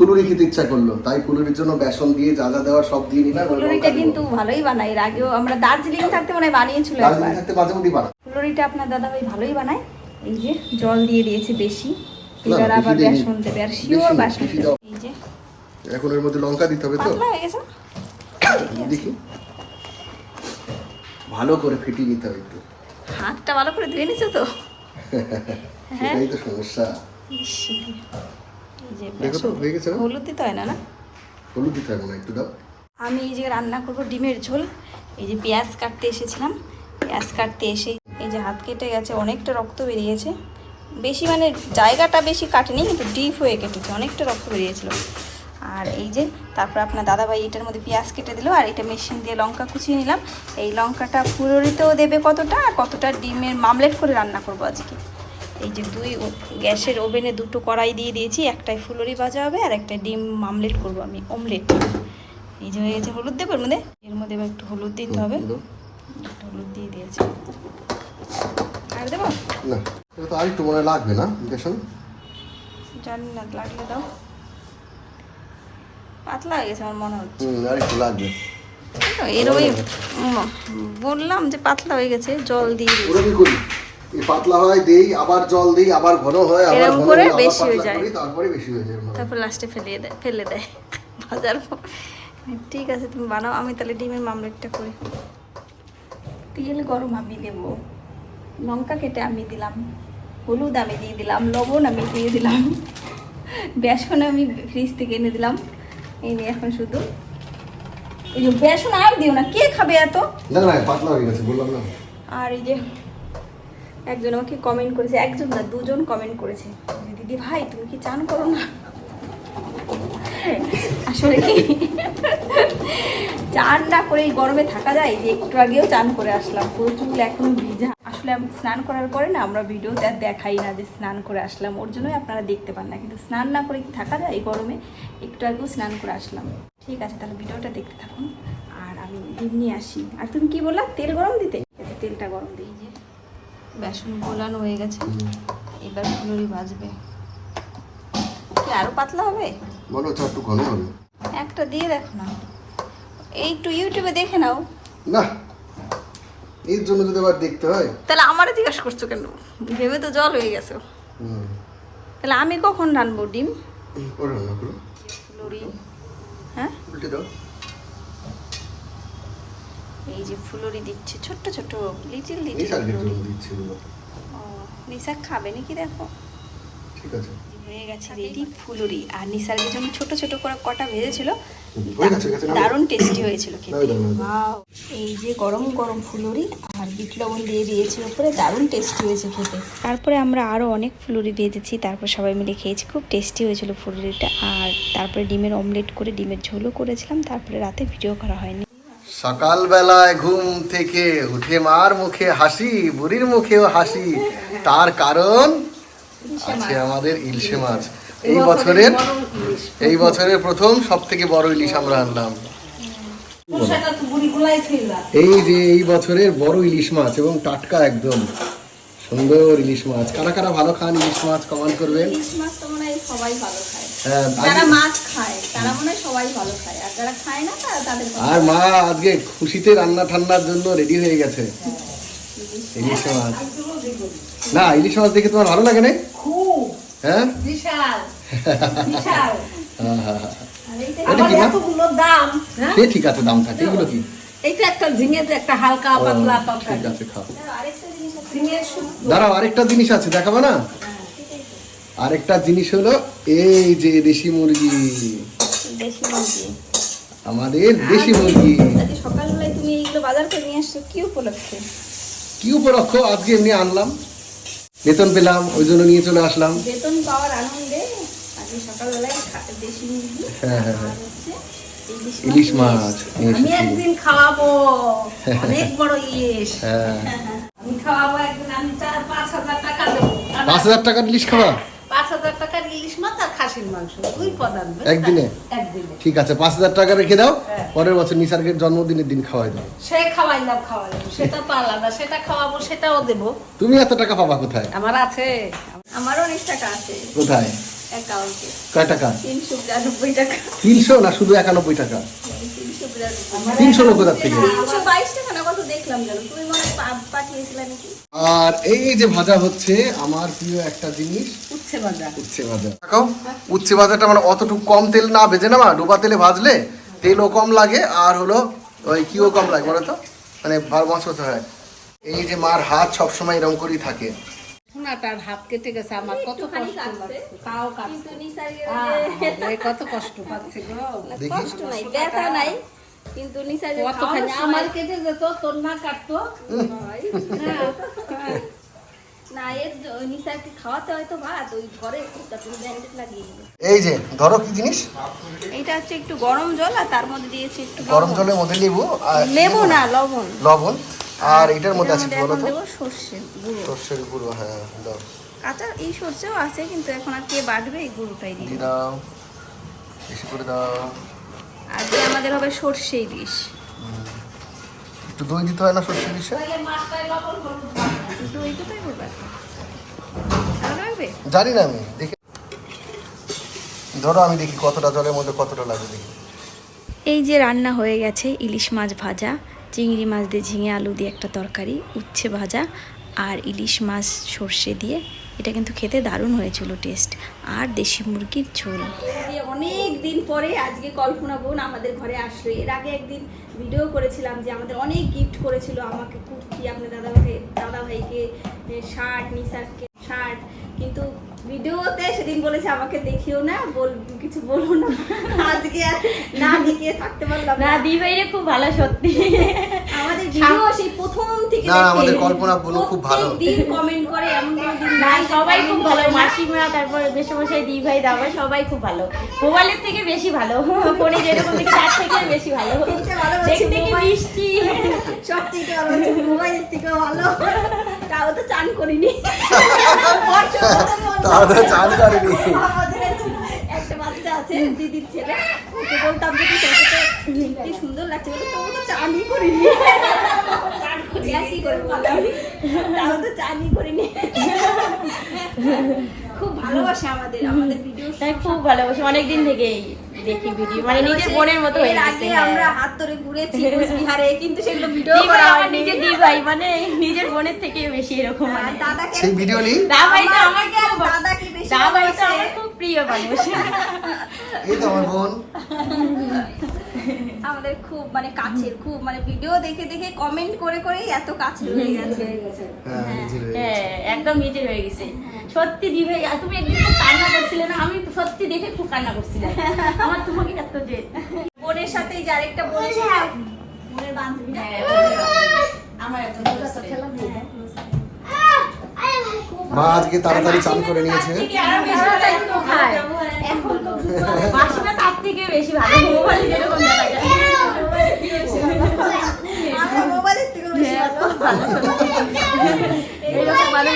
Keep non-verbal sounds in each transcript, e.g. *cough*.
ফুলুরি খেতে ইচ্ছা করল তাই ফুলুরির জন্য বেসন দিয়ে যা যা দেওয়ার সব দিয়ে নিলাম ফুলুরিটা কিন্তু ভালোই বানাই এর আগেও আমরা দার্জিলিং থাকতে মনে হয় বানিয়েছিল দার্জিলিং থাকতে মাঝে মধ্যে বানা ফুলুরিটা আপনার দাদা ভাই ভালোই বানায়। এই যে জল দিয়ে দিয়েছে বেশি। এবার আবার বেসন দেবে। আর শিওর বাসন এই যে। এখন এর মধ্যে লঙ্কা দিতে হবে তো? হয়ে গেছে *coughs* দেখি। ভালো করে ফেটিয়ে নিতে হবে একটু। হাতটা ভালো করে ধুয়ে নিছো তো? হ্যাঁ *laughs* সেটাই তো সমস্যা। এই যে দেখো তো হয়ে গেছে হলুদ দিতে হয় না না? হলুদ দিতে হবে না একটু দাও। আমি এই যে রান্না করব ডিমের ঝোল এই যে পেঁয়াজ কাটতে এসেছিলাম পেঁয়াজ কাটতে এসে এই যে হাত কেটে গেছে অনেকটা রক্ত বেরিয়েছে। বেশি মানে জায়গাটা বেশি কাটেনি কিন্তু ডিপ হয়ে কেটেছে অনেকটা রক্ত বেরিয়েছিল। আর এই যে তারপর আপনার দাদাভাই এটার মধ্যে পেঁয়াজ কেটে দিল আর এটা মেশিন দিয়ে লঙ্কা কুচিয়ে নিলাম। এই লঙ্কাটা ফুলরিতেও দেবে কতটা আর কতটা ডিমের মামলেট করে রান্না করব আজকে। এই যে দুই গ্যাসের ওভেনে দুটো কড়াই দিয়ে দিয়েছি একটাই ফুলরি ভাজা হবে আর একটা ডিম মামলেট করব আমি অমলেট। এই যে হয়ে গেছে হলুদ দেবো এর মধ্যে এর মধ্যে এবার একটু হলুদ দিতে হবে। হলুদ দিয়ে দিয়েছি। আর দেবো? না এটা তো আর একটু মনে লাগবে না বেসন? জানি না লাগলে দাও। পাতলা হয়ে গেছে আমার মনে হচ্ছে। হুম আর একটু লাগবে এরকমই বললাম যে পাতলা হয়ে গেছে জল দিয়ে এই পাতলা হয় দেই আবার জল দেই আবার ঘন হয় আবার এরকম ঘন করে হয়, বেশি হয়ে যায়। তারপরে বেশি হয়ে যায়। তারপর লাস্টে ফেলিয়ে দেয় ফেলে দেয় ভাজার ঠিক আছে তুমি বানাও আমি তাহলে ডিমের মামলেটটা করি। তেল গরম আমি দেব। লঙ্কা কেটে আমি দিলাম হলুদ আমি দিয়ে দিলাম লবণ আমি দিয়ে দিলাম বেসন আমি ফ্রিজ থেকে এনে দিলাম। এনে এখন শুধু ওই যে বেসন আর দিও না কে খাবে এত? না না পাতলা হয়ে গেছে বললাম না। আর এই যে একজন আমাকে কমেন্ট করেছে একজন না দুজন কমেন্ট করেছে। দিদি ভাই তুমি কি চান করো না? আসলে কি? চান না করে এই গরমে থাকা যায় যে একটু আগেও চান করে আসলাম পুরো চুল এখনও ভিজা। আসলে স্নান করার পরে না আমরা ভিডিওতে আর দেখাই না যে স্নান করে আসলাম ওর জন্যই আপনারা দেখতে পান না কিন্তু স্নান না করে কি থাকা যায় এই গরমে? একটু আগেও স্নান করে আসলাম। ঠিক আছে তাহলে ভিডিওটা দেখতে থাকুন আর আমি ডিম নিয়ে আসি। আর তুমি কি বললা? তেল গরম দিতে? আছে, তেলটা গরম দিই। যে বেসন গোলানো হয়ে গেছে। এবার ফুলুরি ভাজবে। কি আরও পাতলা হবে? মনে হচ্ছে একটু ঘন হবে। একটা দিয়ে দেখো না। এই একটু ইউটিউবে দেখে নাও। না এর জন্য যদি আবার দেখতে হয়। তাহলে আমারে জিজ্ঞাসা করছ কেন? ভেবে তো জল হয়ে গেছে। তাহলে আমি কখন রানবো ডিম? ফুলুরি। হ্যাঁ? উল্টে দাও। এই যে ফুলুরি দিচ্ছে ছোট্ট ছোট্ট লিটিল লিটিল ফুলুরি। নিশা খাবে নাকি দেখো? ঠিক আছে। হয়ে গেছে রেডি ফুলুরি। আর নিসার্গের জন্য ছোট ছোট করে কটা ভেজেছিল হয়ে দারুণ টেস্টি হয়েছিল খেতে! এই যে গরম গরম ফুলুরি আর বিট লবণ দিয়ে দিয়েছি উপরে দারুণ টেস্টি হয়েছে খেতে। তারপরে আমরা আরও অনেক ফুলুরি ভেজেছি তারপর সবাই মিলে খেয়েছি খুব টেস্টি হয়েছিল ফুলুরিটা। আর তারপরে ডিমের অমলেট করে ডিমের ঝোলও করেছিলাম তারপরে রাতে ভিডিও করা হয়নি। সকালবেলায় ঘুম থেকে উঠে মার মুখে হাসি বুড়ির মুখেও হাসি। তার কারণ আছে আমাদের ইলশে মাছ। এই বছরের এই বছরের প্রথম সব থেকে বড় ইলিশ আমরা আনলাম। এই যে এই বছরের বড় ইলিশ মাছ এবং টাটকা একদম সুন্দর ইলিশ মাছ। কারা কারা ভালো খান ইলিশ মাছ কমান করবেন। ইলিশ মাছ তো মনে হয় সবাই ভালো খায়। যারা মাছ খায় তারা মনে সবাই ভালো খায়। আর যারা খায় না তারা তাদের আর মা আজকে খুশিতে রান্না ঠান্নার জন্য রেডি হয়ে গেছে। ইলিশ মাছ। না ইলিশ মাছ দেখে তোমার ভালো লাগে না? খুব। হ্যাঁ? বিশাল। বিশাল। হ্যাঁ, হ্যাঁ, হ্যাঁ। আর এইটা এটা কি এতগুলো দাম হ্যাঁ? সে ঠিক আছে দাম থাকে। এগুলো কি? এইটা একটা একটা হালকা ঠিক আছে খাও। দাঁড়াও আরেকটা জিনিস আছে দেখাবো না? আরেকটা জিনিস হলো এই যে দেশি মুরগি। দেশি মুরগি। আমাদের দেশি মুরগি। সকালবেলায় তুমি এইগুলো বাজার করে নিয়ে আসছো কি উপলক্ষে? কি উপলক্ষ? আজকে এমনি আনলাম। বেতন পেলাম ওই জন্য নিয়ে চলে আসলাম। বেতন পাওয়ার আনন্দে আজকে সকালবেলায় দেশি মুরগি হ্যাঁ, হ্যাঁ, হ্যাঁ। ইলিশ মাছ। নিয়ে আমি একদিন খাওয়াবো। অনেক বড় ইলিশ। হ্যাঁ। আমি খাওয়াবো একদিন আমি চার পাঁচ হাজার টাকা দেবো। পাঁচ হাজার টাকার ইলিশ খাওয়া হাজার টাকার ইলিশ মাছ আর খাসির মাংস। দুই পদান একদিনে? একদিনে। ঠিক আছে পাঁচ হাজার টাকা রেখে দাও হ্যাঁ। পরের বছর নিসার্গের জন্মদিনের দিন খাওয়াই দাও। সে খাওয়াইলাম খাওয়াইলাম সেটা তো আলাদা সেটা খাওয়াবো সেটাও দেবো। তুমি এত টাকা পাবা কোথায়? আমার আছে। আমারও অনেক টাকা আছে। কোথায়? কয় টাকা? তিনশো না শুধু একানব্বই টাকা? তিনশো লোক থেকে। আর এই যে ভাজা হচ্ছে আমার প্রিয় একটা জিনিস উচ্ছে ভাজা। উচ্ছে ভাজা। দেখাও। উচ্ছে ভাজাটা মানে অতটুকু কম তেল না ভেজে না মা ডোবা তেলে ভাজলে তেলও কম লাগে আর হলো ওই কিও কম লাগে বলো তো? মানে মাছ হতে হয়। এই যে মার হাত সবসময় এরকম করেই থাকে। সোনাটার হাত কেটে গেছে আমার কত কষ্ট লাগছে। তাও কাটছে। কত কষ্ট পাচ্ছে গো। কষ্ট নাই ব্যথা নাই। কিন্তু নিসার আমার কেটে যেত তোর না কাটতো। না এর খাওয়াতে হয়তো ভাত ওই ঘরে তুমি ব্যান্ডেড লাগিয়ে দিবে এই যে ধরো কি জিনিস? এইটা হচ্ছে একটু গরম জল আর তার মধ্যে দিয়েছি একটু গরম জলের মধ্যে লেবু আর লেবু না লবণ। লবণ। আর এটার মধ্যে আছে কি বলো তো? এখন দেবো সর্ষে গুঁড়ো। সর্ষের গুঁড়ো হ্যাঁ দাও। কাঁচা এই সর্ষেও আছে কিন্তু এখন আর কে বাটবে? এই গুঁড়োটাই দিয়ে দাও বেশি করে দাও। আজকে আমাদের হবে সর্ষে ইলিশ একটু দই দিতে হয় না সর্ষে বিষে করবে জানি না আমি দেখি। ধরো আমি দেখি কতটা জলের মধ্যে কতটা লাগে দেখি। এই যে রান্না হয়ে গেছে ইলিশ মাছ ভাজা চিংড়ি মাছ দিয়ে ঝিঙে আলু দিয়ে একটা তরকারি উচ্ছে ভাজা আর ইলিশ মাছ সর্ষে দিয়ে এটা কিন্তু খেতে দারুণ হয়েছিল টেস্ট আর দেশি মুরগির ঝোল। অনেক দিন পরে আজকে কল্পনা বোন আমাদের ঘরে আসলো। এর আগে একদিন ভিডিও করেছিলাম যে আমাদের অনেক গিফট করেছিল আমাকে কুর্তি আপনার দাদা ভাই দাদা ভাইকে শার্ট, নিসারকে, শার্ট। কিন্তু ভিডিওতে সেদিন বলেছে আমাকে দেখিও না বল কিছু বলো না। আজকে আর না দেখিয়ে থাকতে পারলাম না। দি ভাইরে খুব ভালো সত্যি। আমাদের ভিডিও সেই প্রথম থেকে না, আমাদের কল্পনা বোন খুব ভালো। দিন কমেন্ট করে এমন কোনো দিন নাই সবাই খুব ভালো। মাসিমা তারপর বেশমশাই দি ভাই দাদা সবাই খুব ভালো। মোবাইলের থেকে বেশি ভালো। ফোনে যেরকম দেখি তার থেকে বেশি ভালো। দেখতে ভালো দেখতে কি মিষ্টি। সব থেকে ভালো মোবাইলের থেকেও ভালো। তাও তো চান করিনি। *laughs* তাও তো চান করেনি। একটা বাচ্চা আছে দিদির ছেলে। ওকে বলতাম যে তুই তোকে তো কি সুন্দর লাগছে। বলে তবু তো চানই করিনি। তাও তো চানই করিনি। খুব ভালোবাসে আমাদের আমাদের ভিডিও তাই খুব ভালোবাসি। অনেকদিন থেকেই। দেখি ভিডিও মানে নিজের বোনের মতো হয়ে গেছে হ্যাঁ। আমরা হাত ধরে ঘুরেছি কোচবিহারে কিন্তু সেগুলো ভিডিও ভাই করা আমার নিজের দি ভাই মানে নিজের বোনের থেকে বেশি এরকম মানে। দাদাকে সেই ভিডিও নেই? দা ভাই তো আমাকে আর দাদাকে বেশি দা ভাই তো আমার খুব প্রিয় মানুষ। এই তো আমার বোন। *laughs* আমাদের খুব মানে কাছের খুব মানে ভিডিও দেখে দেখে কমেন্ট করে করেই এত কাছে হয়ে গেছে। হ্যাঁ হয়ে। হ্যাঁ একদম নিজের হয়ে গেছে। সত্যি দি ভাই তুমি একদিন খুব কান্না করছিলে না? আমি সত্যি দেখে খুব কান্না করছিলাম। *laughs* আমার তোমাকে এত যে বোনের সাথে যে আরেকটা বোন বোনের বান্ধবী না? হ্যাঁ, আমার একদম মা আজকে তাড়াতাড়ি চান করে নিয়েছে। এখন তো তার থেকে বেশি ভালো। মোবাইল যেরকম দেখা যায়।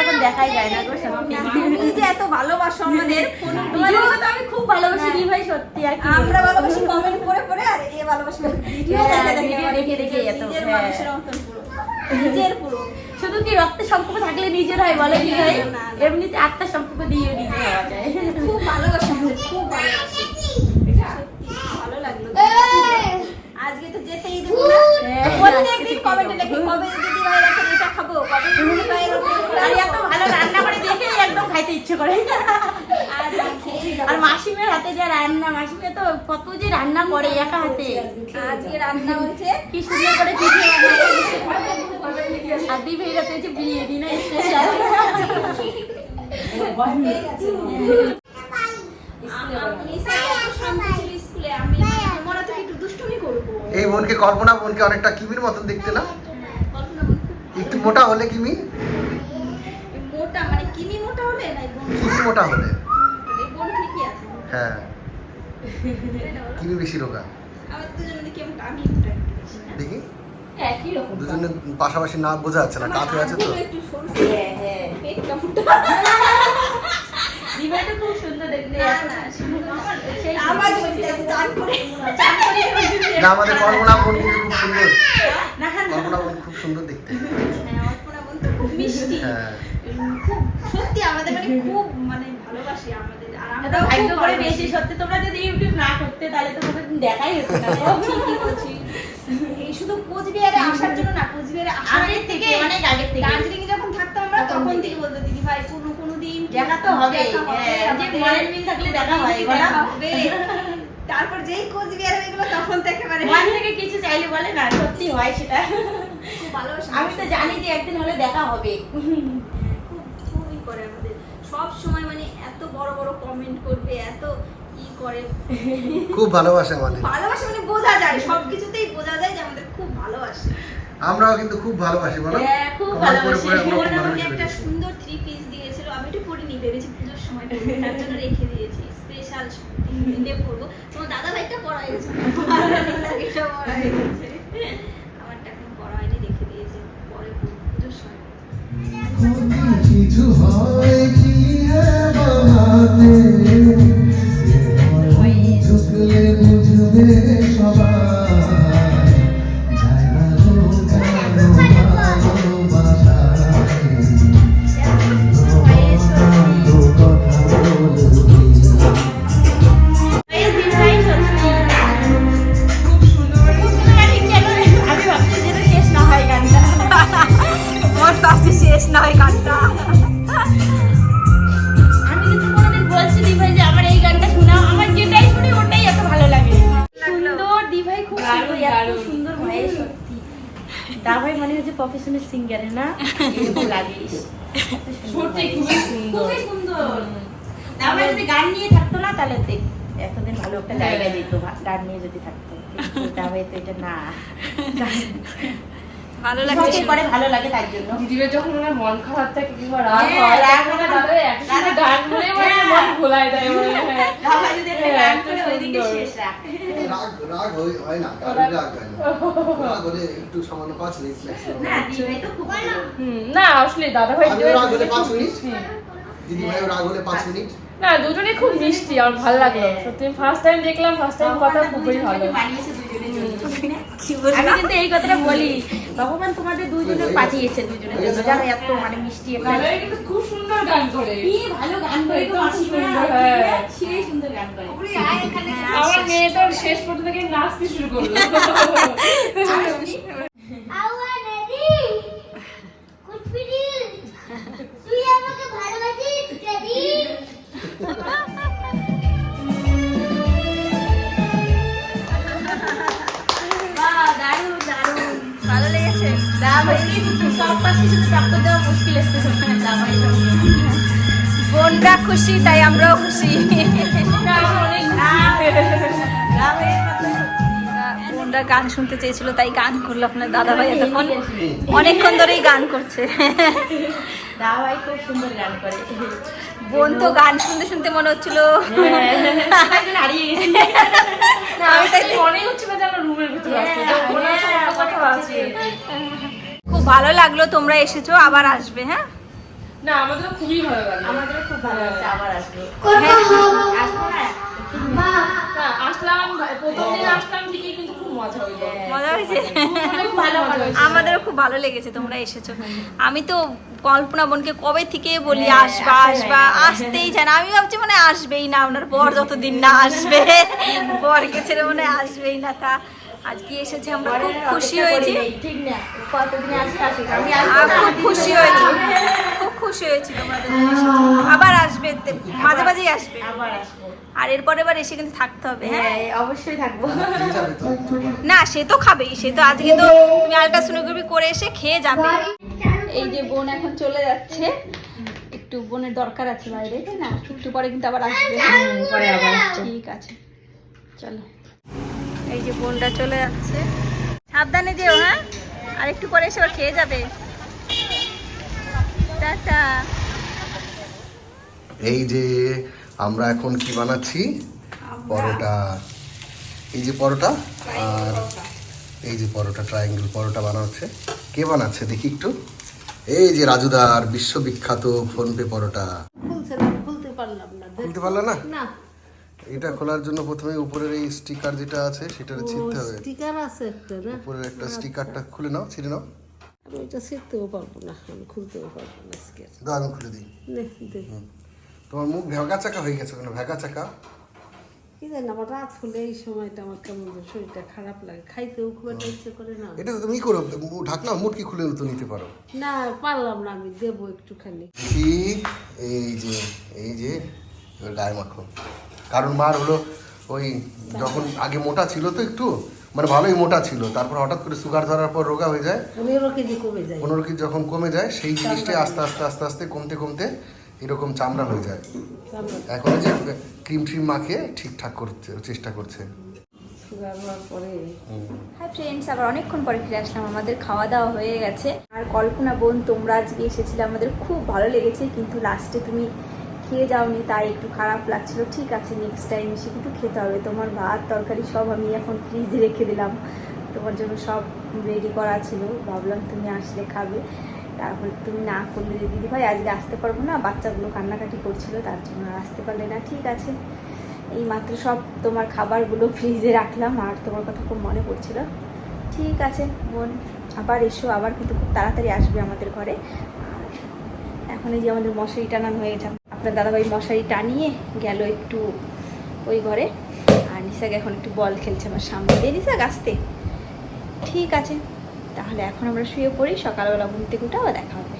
এখন দেখাই যায় না গো তুমি যে এত ভালোবাসো আমাদের। তোমাদের আমি খুব ভালোবাসি ভাই সত্যি আর কি? আমরা। ভালোবাসি কমেন্ট করে করে আর এ ভালোবাসি ভিডিও হ্যাঁ, দেখে দেখে এত, হ্যাঁ। নিজের পুরো। শুধু কি রক্তের সম্পর্ক থাকলে নিজের হয় বলে কি না। এমনিতে আত্মার সম্পর্ক দিয়ে নিজে হওয়া যায় খুব ভালোবাসি খুব ভালোবাসি সত্যি ভালো লাগল আজকে তো যেতেই দেবো না। হ্যাঁ। প্রত্যেকদিন কমেন্টে লেখে কবে দিদি ভাই রাখেন এটা খাব। কবে দিদি ভাই আর এত ভালো রান্না করে দেখে একদম খাইতে ইচ্ছে করে। আর মাসিমের হাতে যা রান্না মাসিমে তো কত যে রান্না করে একা হাতে। আজকে রান্না হয়েছে কি সুন্দর করে পিঠে *laughs* আর দি ভাইরা তো হচ্ছে বিরিয়ানি না স্পেশাল স্কুলে আমি মনে তো একটু দুষ্টুমি করব এই বোনকে কল্পনা বোনকে অনেকটা কিমির মতন দেখতে না? একটু মোটা হলে কিমি? মোটা মানে কিমি মোটা হলে না কিমি মোটা হলে। বোন ঠিকই আছে। হ্যাঁ। কিমি বেশি রোগা? দেখি? একই দুজনে পাশাপাশি না বোঝা যাচ্ছে না হয়ে আছে তো। হাতগুলো একটু সরু। হ্যাঁ হ্যাঁ *laughs* খুব সুন্দর দেখতে না, আমাদের কল্পনা বোন কিন্তু খুব সুন্দর। কল্পনা বোন খুব সুন্দর দেখতে। হ্যাঁ, খুব হ্যাঁ। সত্যি আমাদের মানে খুব মানে ভালোবাসি আমাদের। আর আমরা ভাগ্য করে বেশি সত্যি তোমরা যদি ইউটিউব না করতে তাহলে তো তোমাদের দেখাই হতো না। ঠিকই বলছি। এই শুধু কোচবিহারে আসার জন্য না কোচবিহারে আসার থেকে অনেক আগের থেকে। দার্জিলিং যখন থাকতাম আমরা তখন থেকে। বলতো দিদি ভাই কোনো কোনো দিন দেখা তো হবে। দেখা হ্যাঁ, যে মনের মিল থাকলে দেখা হয় হবে। তারপর যেই কোচবিহার হয়ে গেলো তখন থেকে মানে মন থেকে কিছু চাইলে বলে না সত্যি হয় সেটা। খুব ভালোবাসি। আমি তো জানি যে একদিন হলে দেখা হবে। খুব খুবই করে আমাদের। সব সময় মানে এত বড় বড় কমেন্ট করবে এত ই করে। খুব ভালোবাসে আমাদের ভালোবাসে মানে বোঝা যায় সব কিছুতেই বোঝা যায় যে আমাদের খুব ভালোবাসে। আমরাও কিন্তু খুব ভালোবাসি বলো? হ্যাঁ, খুব ভালোবাসি। আমাকে একটা সুন্দর থ্রি পিস দিয়েছিল। আমি একটু পরিনি ভেবেছি পুজোর সময় তার জন্য রেখে দিয়েছি। স্পেশাল দিনে পড়ব তোমার দাদা ভাইটা পরা হয়ে গেছে। পরা হয়ে গেছে। আমারটা এখন পড়া হয়নি রেখে দিয়েছে। পরে পুজোর সময়। সত্যি খুবই সুন্দর। খুবই সুন্দর। দাভাই যদি গান নিয়ে থাকতো না তাহলে এতদিন ভালো একটা জায়গা দিত গান নিয়ে যদি থাকতো। তবে তো এটা না। *laughs* ভালো করে ভালো লাগে তার জন্য। দিদির যখন ওনার মন খারাপ থাকে কিংবা রাগ হ্যাঁ, হয় রাগ হয়। দাদা একসাথে গান বলে মানে মন ভোলায় দেয় মানে হ্যাঁ। *laughs* যদি একটা হ্যাঁ, গান করে ওইদিকে শেষ রাগ। রাগ হয়- হয় না কারোর রাগ হয় না। রাগ হলে একটু সামান্য পাঁচ মিনিট না দিভাই তো খুব না? আসলে দাদা ভাই রাগ হলে পাঁচ মিনিট হুম। রাগ হলে পাঁচ মিনিট। না দুজনেই খুব মিষ্টি আমার ভালো লাগল। সত্যি ফার্স্ট টাইম দেখলাম ফার্স্ট টাইম কথা খুবই ভালো। আমি কিন্তু এই কথাটা বলি। ভগবান তোমাদের দুজনে পাঠিয়েছে দুজনের জন্য। জানো এত মানে মিষ্টি কিন্তু খুব সুন্দর গান করে। কি ভালো গান করে তো সুন্দর, হ্যাঁ। সুন্দর গান করে। আমার মেয়ে তো শেষ পর্যন্ত নাচতে শুরু করল। *laughs* লেগেছে দাবাই সব পাশে শুধু টক্কর দেওয়া মুশকিল এসছে দাবাই বোনরা খুশি তাই আমরাও খুশি বোনরা গান শুনতে চেয়েছিল তাই গান করল আপনার দাদা ভাই এতক্ষণ অনেকক্ষণ ধরেই গান করছে। দাবাই খুব সুন্দর গান করে। বোন তো গান শুনতে শুনতে মনে হচ্ছিল এখন হারিয়ে গেছি না আমি তাই মনেই হচ্ছিল যে আমরা রুমের ভিতরে আছি তো মনে হচ্ছে অন্য কোথাও আছি খুব ভালো লাগল তোমরা এসেছ আবার আসবে হ্যাঁ? না আমাদেরও খুবই ভালো লাগল। আমাদেরও খুব ভালো লাগছে আবার আসব। আসব না? আসলাম প্রথম দিন আসলাম ঠিকই কিন্তু খুব মজা হইল। মজা হয়েছে? আমাদেরও খুব ভালো লেগেছে তোমরা এসেছ। আমি তো কল্পনা বোনকে কবে থেকে বলি হ্যাঁ, আসবা আসবা আসতেই চায় না। আমি ভাবছি মানে আসবেই না আপনার বর যতদিন না আসবে *laughs* বরকে ছেড়ে মনে হয় আসবেই না তা। আজকে এসেছে আমরা খুব খুশি হয়েছি। ঠিক না। কতদিন আসবে আসুক আমি আর খুব খুশি হয়েছি। খুব খুশি হয়েছি এসেছ। আবার আসবে মাঝে মাঝেই আসবে। আবার আসব। আর এরপর এবার এসে কিন্তু থাকতে হবে হ্যাঁ? হ্যাঁ অবশ্যই থাকব। না সে তো খাবেই। সে তো আজকে তো তুমি আলট্রাসোনোগ্রাফি করে এসে খেয়ে যাবে। এই যে বোন এখন চলে যাচ্ছে। একটু বোনের দরকার আছে বাইরে তাই না? একটু পরে কিন্তু আবার আসবে। পরে আবার ঠিক আছে। চলো। এই যে বোনটা চলে যাচ্ছে। সাবধানে যেও হ্যাঁ? আর একটু পরে এসে আবার খেয়ে যাবে। টাটা। এই যে আমরা এখন কি বানাচ্ছি? পরোটা। এই যে পরোটা আর এই যে পরোটা ট্রায়াঙ্গেল পরোটা বানাচ্ছে কে বানাচ্ছে দেখি একটু। এই যে রাজুদার বিশ্ববিখ্যাত ফোনপে পরোটা। খুলতে পারলাম না। খুলতে পারলে না? না। এটা খোলার জন্য প্রথমে উপরের এই স্টিকার যেটা আছে সেটা ছিঁড়তে হবে। স্টিকার আছে একটা না? উপরের একটা স্টিকারটা খুলে নাও ছিঁড়ে নাও। আমি ওইটা শিখতেও পারব না আমি খুলতেও পারব না আজকে দাও খুলে দিই। তোমার মুখ ভেগা চাকা হয়ে গেছে কেন? ভেগা চাকা কি জানি না আমার রাত হলে এই সময়টা আমার কেমন শরীরটা খারাপ লাগে। খাইতেও খুব একটা ইচ্ছে করে না। এটা তো তুমি করো ঢাকনা মুটকি খুলে তো নিতে পারো। না পারলাম না আমি দেবো একটুখানি। এই যে এই যে গায়ে মাখো। কারণ মার হলো ওই যখন আগে মোটা ছিল তো একটু মানে ভালোই মোটা ছিল। তারপর হঠাৎ করে সুগার ধরার পর রোগা হয়ে যায়। পনেরো কেজি কমে যায়। পনেরো কেজি যখন কমে যায় সেই জিনিসটাই আস্তে আস্তে আস্তে আস্তে কমতে কমতে এরকম চামড়া হয়ে যায়। এখন যে ক্রিম ট্রিম মাখিয়ে ঠিকঠাক করতে চেষ্টা করছে। সুগার হওয়ার পরে হাই ফ্রেন্ডস আবার অনেকক্ষণ পরে ফিরে আসলাম। আমাদের খাওয়া দাওয়া হয়ে গেছে। আর কল্পনা বোন তোমরা আজকে এসেছিলে আমাদের খুব ভালো লেগেছে। কিন্তু লাস্টে তুমি খেয়ে যাওনি, তাই একটু খারাপ লাগছিল। ঠিক আছে নেক্সট টাইম এসে কিন্তু খেতে হবে। তোমার ভাত, তরকারি সব আমি এখন ফ্রিজে রেখে দিলাম। তোমার জন্য সব রেডি করা ছিল। ভাবলাম তুমি আসলে খাবে। তারপরে তুমি না করলে দিদি ভাই আজকে আসতে পারব না, বাচ্চাগুলো কান্নাকাটি করছিল, তার জন্য আসতে পারলে না। ঠিক আছে, এই মাত্র সব তোমার খাবারগুলো ফ্রিজে রাখলাম, আর তোমার কথা খুব মনে পড়ছিল। ঠিক আছে, বোন, আবার এসো, আবার কিন্তু খুব তাড়াতাড়ি আসবে আমাদের ঘরে। এখন এই যে আমাদের মশারি টানানো হয়ে গেছে আপনার দাদাভাই মশারি টানিয়ে গেল একটু ওই ঘরে। আর নিশাক এখন একটু বল খেলছে আমার সামনে। দিয়ে নিসাক আসতে। ঠিক আছে, তাহলে এখন আমরা শুয়ে পড়ি, সকালবেলা ঘুম থেকে উঠে দেখা হবে।